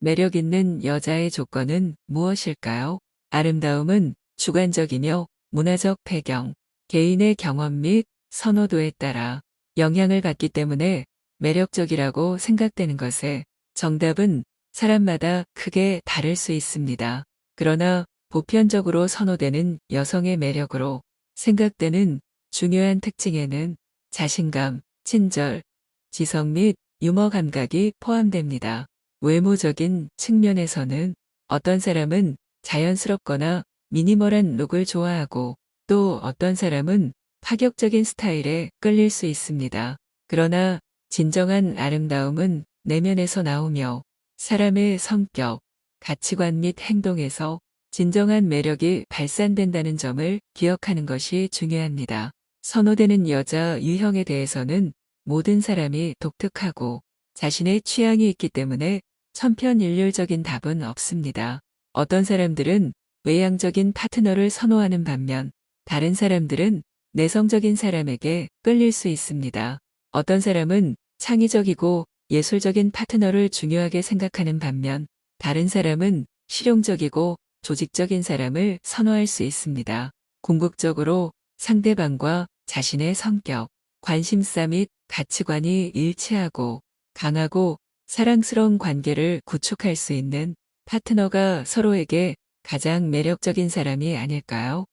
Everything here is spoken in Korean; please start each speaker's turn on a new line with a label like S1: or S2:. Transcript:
S1: 매력 있는 여자의 조건은 무엇일까요? 아름다움은 주관적이며 문화적 배경, 개인의 경험 및 선호도에 따라 영향을 받기 때문에 매력적이라고 생각되는 것에 정답은 사람마다 크게 다를 수 있습니다. 그러나 보편적으로 선호되는 여성의 매력으로 생각되는 중요한 특징에는 자신감, 친절, 지성 및 유머 감각이 포함됩니다. 외모적인 측면에서는 어떤 사람은 자연스럽거나 미니멀한 룩을 좋아하고 또 어떤 사람은 파격적인 스타일에 끌릴 수 있습니다. 그러나 진정한 아름다움은 내면에서 나오며 사람의 성격, 가치관 및 행동에서 진정한 매력이 발산된다는 점을 기억하는 것이 중요합니다. 선호되는 여자 유형에 대해서는 모든 사람이 독특하고 자신의 취향이 있기 때문에 천편일률적인 답은 없습니다. 어떤 사람들은 외향적인 파트너를 선호하는 반면 다른 사람들은 내성적인 사람에게 끌릴 수 있습니다. 어떤 사람은 창의적이고 예술적인 파트너를 중요하게 생각하는 반면 다른 사람은 실용적이고 조직적인 사람을 선호할 수 있습니다. 궁극적으로 상대방과 자신의 성격, 관심사 및 가치관이 일치하고 강하고 사랑스러운 관계를 구축할 수 있는 파트너가 서로에게 가장 매력적인 사람이 아닐까요?